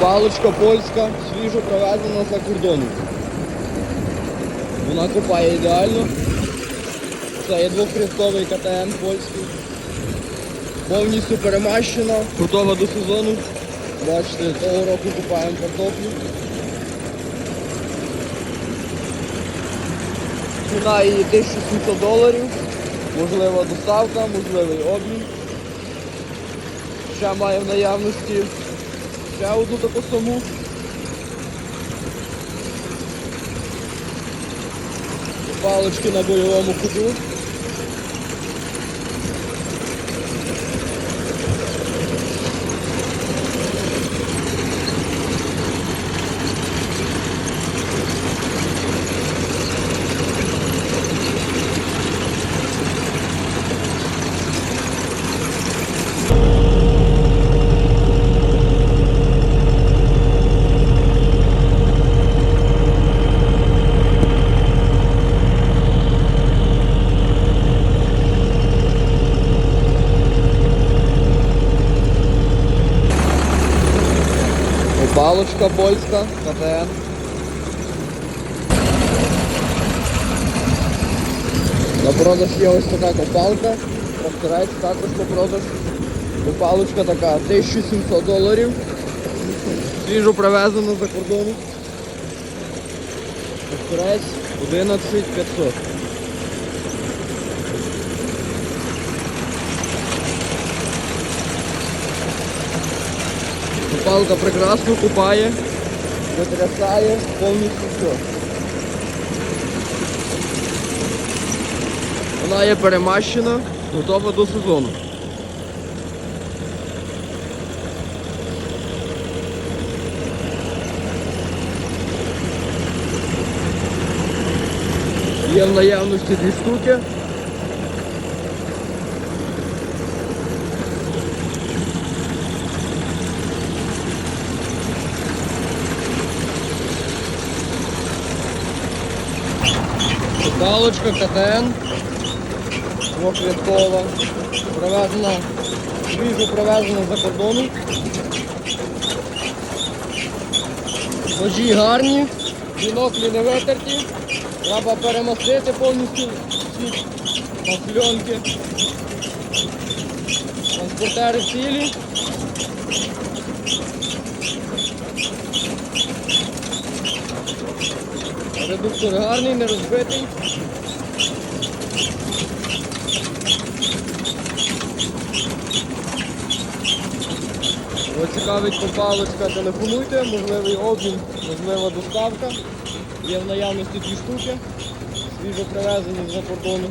Паличка польська, свіжо привезена за кордону. Вона копає ідеально. Це є двохрядковий КТМ польський. Повністю перемащена, готова до сезону. Бачите, того року купаємо картоплю. Ціна її 1700 доларів. Можлива доставка, можливий обмін. Ще має в наявності ще одну таку саму. Палочки на бойовому ходу. Палочка польська, КТН. На продаж є ось така копалка. Тракторець також на продаж. Копалочка така 1700 доларів. Свіжо привезена за кордону. Тракторець 11500. Копалка прекрасно купає, витрясає повністю все. Вона є перемащена, готова до сезону. Є в наявності дві штуки. Палочка КТН двохрядкова, привезена, свіжо привезена за кордону. Ножі гарні, біноклі не витерті, треба перемастити повністю всі масльонки. Транспортери цілі. Редуктор гарний, не розбитий. Цікавить попалочка, телефонуйте, можливий обмін, можлива доставка. Є в наявності дві штуки, свіжо привезені з-за кордону.